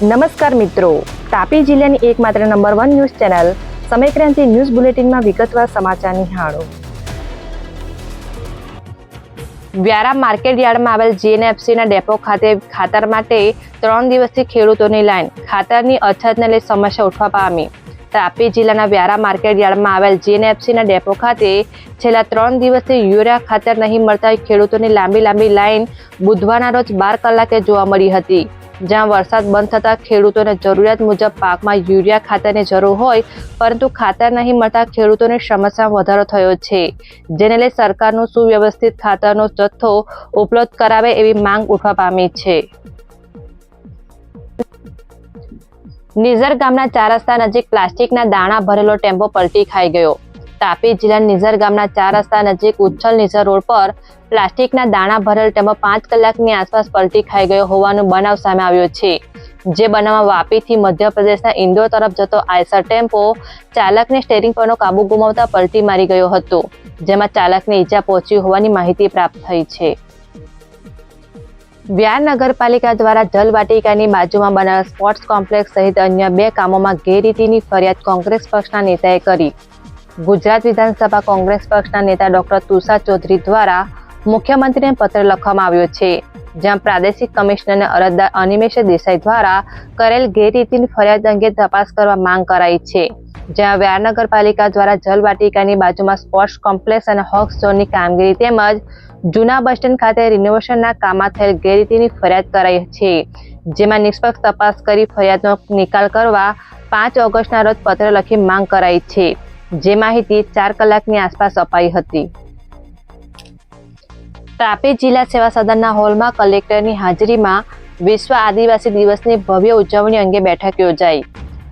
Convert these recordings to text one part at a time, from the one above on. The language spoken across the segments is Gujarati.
નમસ્કાર મિત્રો. તાપી જિલ્લાની એકમાત્ર number one news channel Samaykranti news બુલેટિનમાં વિગતવાર સમાચાર નિહાળો. વ્યારા માર્કેટ યાર્ડમાં આવેલ જીએનએફસીના ડેપો ખાતે ખાતર માટે ત્રણ દિવસથી ખેડૂતોની લાઈન, ખાતરની અછતને લઈ સમસ્યા ઉઠવા પામી. તાપી જિલ્લાના વ્યારા માર્કેટ યાર્ડમાં આવેલ જીએનએફસીના ડેપો ખાતે છેલ્લા ત્રણ દિવસથી યુરિયા ખાતર નહીં મળતા ખેડૂતોની લાંબી લાંબી લાઈન બુધવારના રોજ બાર કલાકે જોવા મળી હતી. જ્યાં વરસાદ બંધ થતાં ખેડૂતોને જરૂરિયાત મુજબ પાકમાં યુરિયા ખાતરની જરૂર હોય, પરંતુ ખાતર નહીં મળતા ખેડૂતોની સમસ્યામાં વધારો થયો છે. જેને લઈ સરકારનું સુવ્યવસ્થિત ખાતરનો જથ્થો ઉપલબ્ધ કરાવે એવી માંગ ઉઠવા પામી છે. નિઝર ગામના ચાર રસ્તા નજીક પ્લાસ્ટિકના દાણા ભરેલો ટેમ્પો પલટી ખાઈ ગયો. તાપી જિલ્લાના નિઝર ગામના ચાર રસ્તા નજીક ઉચ્છલ નિઝર રોડ પર પ્લાસ્ટિકના દાણા ભરેલ ટેમ્પો પાંચ કલાકની આસપાસ પલટી ખાઈ ગયો હોવાનો બનાવ સામે આવ્યો છે. જે બનાવમાં વાપીથી મધ્યપ્રદેશના ઇન્દોર તરફ જતો આયસર ટેમ્પો ચાલકને સ્ટેરિંગ પરનો કાબુ ગુમાવતા પલટી મારી ગયો હતો, જેમાં ચાલકને ઈજા પહોંચી હોવાની માહિતી પ્રાપ્ત થઈ છે. વ્યાર નગરપાલિકા દ્વારા જલવાટિકાની બાજુમાં બનાવેલ સ્પોર્ટ્સ કોમ્પ્લેક્સ સહિત અન્ય બે કામોમાં ગેરરીતિની ફરિયાદ કોંગ્રેસ પક્ષના નેતાએ કરી. ગુજરાત વિધાનસભા કોંગ્રેસ પક્ષના નેતા ડોક્ટર તુષાર ચૌધરી દ્વારા મુખ્યમંત્રીને પત્ર લખવામાં આવ્યો છે, જ્યાં પ્રાદેશિક કમિશનરને અરજદાર અનિમેશ દેસાઈ દ્વારા કરેલ ગેરરીતિની ફરિયાદ અંગે તપાસ કરવા માંગ કરાઈ છે, જ્યાં વ્યાર નગરપાલિકા દ્વારા જલવાટિકાની બાજુમાં સ્પોર્ટ્સ કોમ્પ્લેક્સ અને હોક્સ ઝોનની કામગીરી તેમજ જૂના બસ સ્ટેન્ડ ખાતે રિનોવેશનના કામમાં થયેલ ગેરરીતિની ફરિયાદ કરાઈ છે, જેમાં નિષ્પક્ષ તપાસ કરી ફરિયાદનો નિકાલ કરવા પાંચ ઓગસ્ટના રોજ પત્ર લખી માંગ કરાઈ છે. જે માહિતી ચાર કલાકની આસપાસ અપાઈ હતી. તાપી જિલ્લા સેવા સદનના હોલમાં કલેક્ટરની હાજરીમાં વિશ્વ આદિવાસી દિવસની ભવ્ય ઉજવણી અંગે બેઠક યોજાઈ.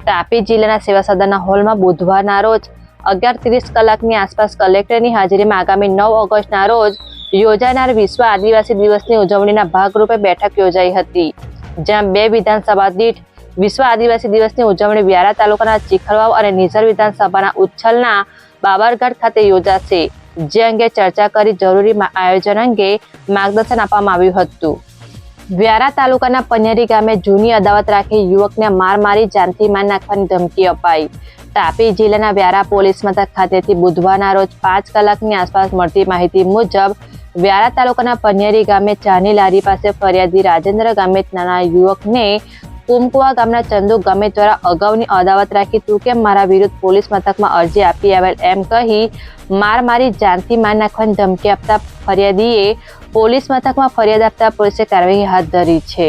તાપી જિલ્લાના સેવા સદનના હોલમાં બુધવારના રોજ અગિયાર ત્રીસ કલાકની આસપાસ કલેક્ટરની હાજરીમાં આગામી નવ ઓગસ્ટના રોજ યોજાનાર વિશ્વ આદિવાસી દિવસની ઉજવણીના ભાગરૂપે બેઠક યોજાઈ હતી. જ્યાં બે વિધાનસભા દીઠ વિશ્વ આદિવાસી દિવસની ઉજવણી વ્યારા તાલુકાના ચીખલવાવ અને નિઝર વિધાનસભાના ઉચ્છલના બાબરગઢ ખાતે યોજાશે, જે અંગે ચર્ચા કરી જરૂરી આયોજન અંગે માર્ગદર્શન આપવામાં આવ્યું હતું. વ્યારા તાલુકાના પનેરી ગામે જૂની અદાવત રાખી યુવકને માર મારી જાનથી માર નાખવાની ધમકી અપાઈ. તાપી જિલ્લાના વ્યારા પોલીસ મથક ખાતેથી બુધવારના રોજ પાંચ કલાકની આસપાસ મળતી માહિતી મુજબ, વ્યારા તાલુકાના પનેરી ગામે ચાની લારી પાસે ફરિયાદી રાજેન્દ્ર ગામે નાના યુવકને કુમકુવા ગામના ચંદુ ગમે દ્વારા અગાઉની અદાવત રાખી તું કેમ મારા વિરુદ્ધ પોલીસ મથકમાં અરજી આપી આવેલ એમ કહી માર મારી જાનથી માર નાખવાની ધમકી આપતા ફરિયાદીએ પોલીસ મથકમાં ફરિયાદ આપતા પોલીસે કાર્યવાહી હાથ ધરી છે.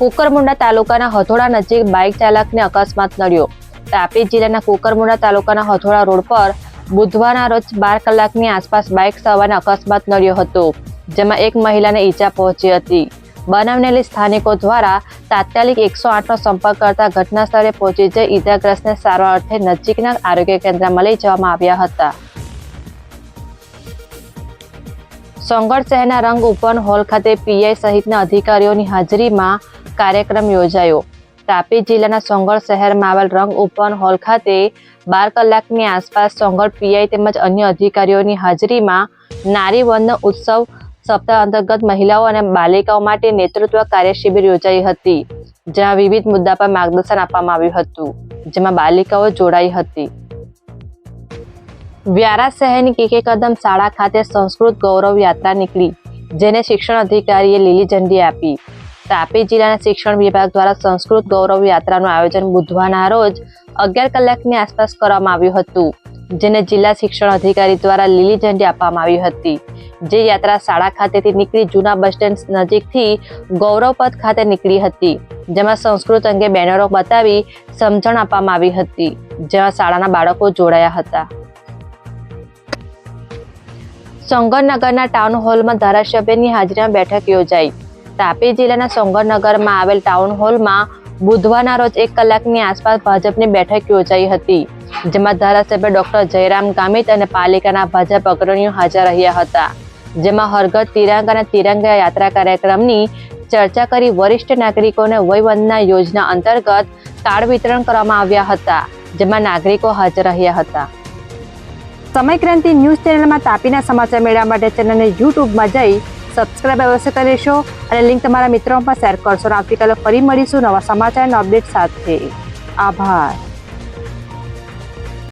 કુકરમુંડા તાલુકાના હથોડા નજીક બાઇક ચાલકને અકસ્માત નડ્યો. તાપી જિલ્લાના કુકરમુંડા તાલુકાના હથોડા રોડ પર બુધવારના રોજ બાર કલાકની આસપાસ બાઇક સવારને અકસ્માત નડ્યો હતો, જેમાં એક મહિલાને ઈજા પહોંચી હતી. બનાવને લઈ સ્થાનિકો દ્વારા તાત્કાલિક એકસો આઠનો સંપર્ક કરતા ઘટના સ્થળે પહોંચી જઈ ઈજાગ્રસ્તને સારવાર અર્થે નજીકના આરોગ્ય કેન્દ્રમાં લઈ જવામાં આવ્યા હતા. સોંગઢ શહેરના રંગ ઉપવન હોલ ખાતે પીઆઈ સહિતના અધિકારીઓની હાજરીમાં કાર્યક્રમ યોજાયો. તાપી જિલ્લાના સોંગઢ શહેરમાં આવેલ રંગ ઉપવન હોલ ખાતે બાર કલાકની આસપાસ સોંગઢ પીઆઈ તેમજ અન્ય અધિકારીઓની હાજરીમાં નારી વંદન ઉત્સવ સપ્તાહ અંતર્ગત મહિલાઓ અને બાલિકાઓ માટે નેતૃત્વ કાર્ય શિબિર યોજાઈ હતી, જ્યાં વિવિધ મુદ્દા પર માર્ગદર્શન આપવામાં આવ્યું હતું, જેમાં બાલિકાઓ જોડાઈ હતી. વ્યારા શહેરની કેકે કદમ શાળા ખાતે સંસ્કૃત ગૌરવ યાત્રા નીકળી, જેને શિક્ષણ અધિકારીએ લીલી ઝંડી આપી. તાપી જિલ્લાના શિક્ષણ વિભાગ દ્વારા સંસ્કૃત ગૌરવ યાત્રાનું આયોજન બુધવારના રોજ અગિયાર કલાકની આસપાસ કરવામાં આવ્યું હતું. જેને જિલ્લા શિક્ષણ અધિકારી દ્વારા લીલી ઝંડી આપવામાં આવી હતી. જે યાત્રા શાળા ખાતેથી નીકળી જૂના બસ સ્ટેન્ડ નજીકથી ગૌરવપથ ખાતે નીકળી હતી, જેમાં સંસ્કૃત અંગે બેનરો બતાવી સમજણ આપવામાં આવી હતી, જેમાં શાળાના બાળકો જોડાયા હતા. સોંગરનગરના ટાઉન હોલમાં ધારાસભ્યની હાજરીમાં બેઠક યોજાઈ. તાપી જિલ્લાના સોંગરનગરમાં આવેલ ટાઉન હોલમાં બુધવારના રોજ એક કલાકની આસપાસ ભાજપની બેઠક યોજાઈ હતી. જેમાં ધારાસભ્ય ડોક્ટર જયરામ ગામિત અને પાલિકાના ભાજપ અગ્રણીઓ હાજર રહ્યા હતા. જેમાં હરગત તિરંગ અને તિરંગા યાત્રા કાર્યક્રમની ચર્ચા કરી વરિષ્ઠ નાગરિકોને વયવંદના યોજના અંતર્ગત કાર્ડ વિતરણ કરવામાં આવ્યા હતા, જેમાં નાગરિકો હાજર રહ્યા હતા. સમયક્રાંતિ ન્યૂઝ ચેનલમાં તાપીના સમાચાર મેળવવા માટે ચેનલને યુટ્યુબમાં જઈ સબસ્ક્રાઇબ અવશ્ય કરી લેશો અને લિંક તમારા મિત્રો પણ શેર કરશો. આવતીકાલે ફરી મળીશું નવા સમાચાર અને અપડેટ સાથે. આભાર.